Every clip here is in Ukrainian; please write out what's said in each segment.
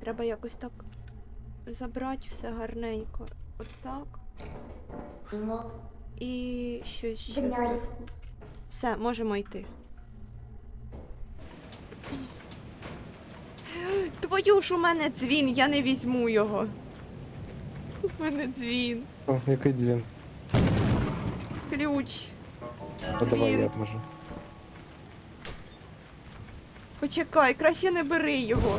Треба якось так забрати все гарненько. Отак. Ну, І щось ще. Зверху. Все, можемо йти. Твою ж у мене дзвін, я не візьму його. У мене дзвін. О, який дзвін. Ключ. А давай я може. Почекай, краще не бери його.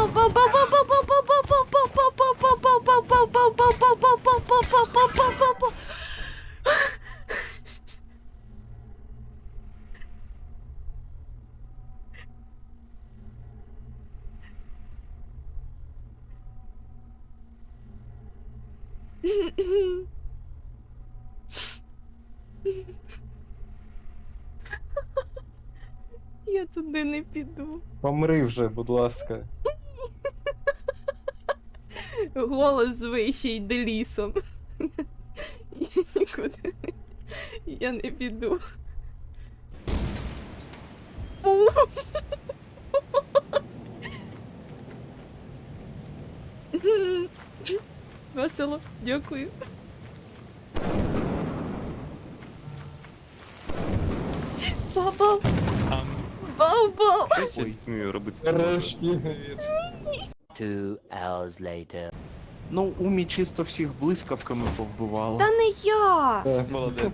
Я туди не піду. Помри вже, будь ласка. Голос звищий йде лісом. Нікуди. Я не піду. Весело, дякую. Баба! Баба! Ой, робити. Нарешті. Two hours later. Ну, Умі чисто всіх блискавками повбивала. Та не я! Е, Молодець,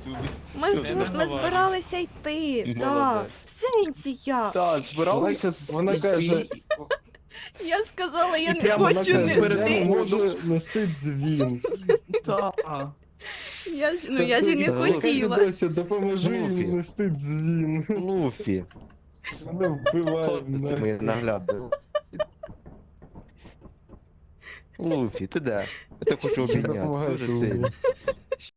Ми, з... ми збиралися йти. Так. Молодець. В сенсі я. Та, збиралися з Вона каже, Я сказала, я І не прямо хочу на я нести. можу нести дзвін. Та. Я ж, ну я ж і не Та, хотіла. Досі, допоможи їм нести дзвін. Луфі, Мене вбивають. ти моє наглядно. Луфі, ти де? Я так хочу обійняти. Дуже сильно.